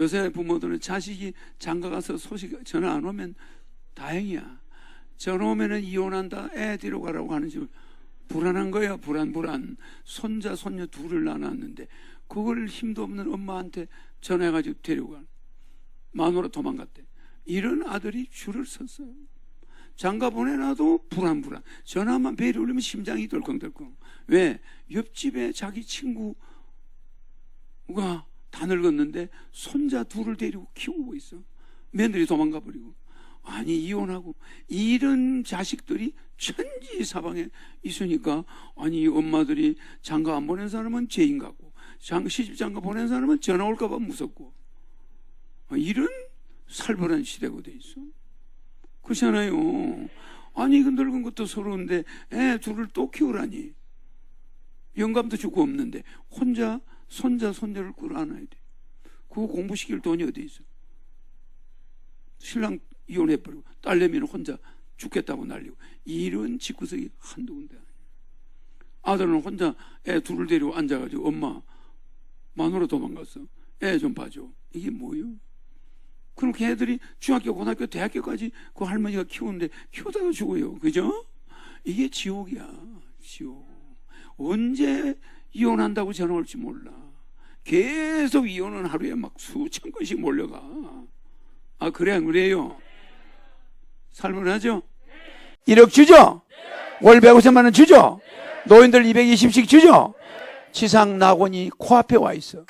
요새 부모들은 자식이 장가 가서 소식 전화 안 오면 다행이야. 전화 오면은 이혼한다, 애 뒤로 가라고 하는 집 불안한 거야, 불안, 불안. 손자, 손녀 둘을 낳았는데 그걸 힘도 없는 엄마한테 전화해가지고 데려가. 마누라 도망갔대. 이런 아들이 줄을 섰어요. 장가 보내놔도 불안, 불안. 전화만 벨이 울리면 심장이 덜컹덜컹. 왜? 옆집에 자기 친구가 다 늙었는데 손자 둘을 데리고 키우고 있어. 며느리 도망가 버리고. 아니 이혼하고 이런 자식들이 천지 사방에 있으니까 아니 이 엄마들이 장가 안 보낸 사람은 죄인 같고 장, 시집 장가 보낸 사람은 전화 올까봐 무섭고 아, 이런 살벌한 시대가 돼 있어. 그렇잖아요. 아니 그 늙은 것도 서러운데 애 둘을 또 키우라니 영감도 주고 없는데 혼자 손자 손녀를 끌어안아야 돼. 그거 공부시킬 돈이 어디 있어? 신랑 이혼해버리고 딸내미는 혼자 죽겠다고 날리고 이런 집구석이 한두 군데 아니야. 아들은 혼자 애 둘을 데리고 앉아가지고 엄마 마누라 도망갔어. 애 좀 봐줘. 이게 뭐예요? 그럼 걔들이 중학교, 고등학교, 대학교까지 그 할머니가 키우는데 키우다가 죽어요. 그죠? 이게 지옥이야. 지옥. 언제 이혼한다고 전화 올지 몰라. 계속 이혼은 하루에 막 수천 건씩 몰려가. 아, 그래, 안 그래요? 살만하죠? 1억 주죠? 월 150만 원 주죠? 노인들 220씩 주죠? 지상 낙원이 코앞에 와 있어.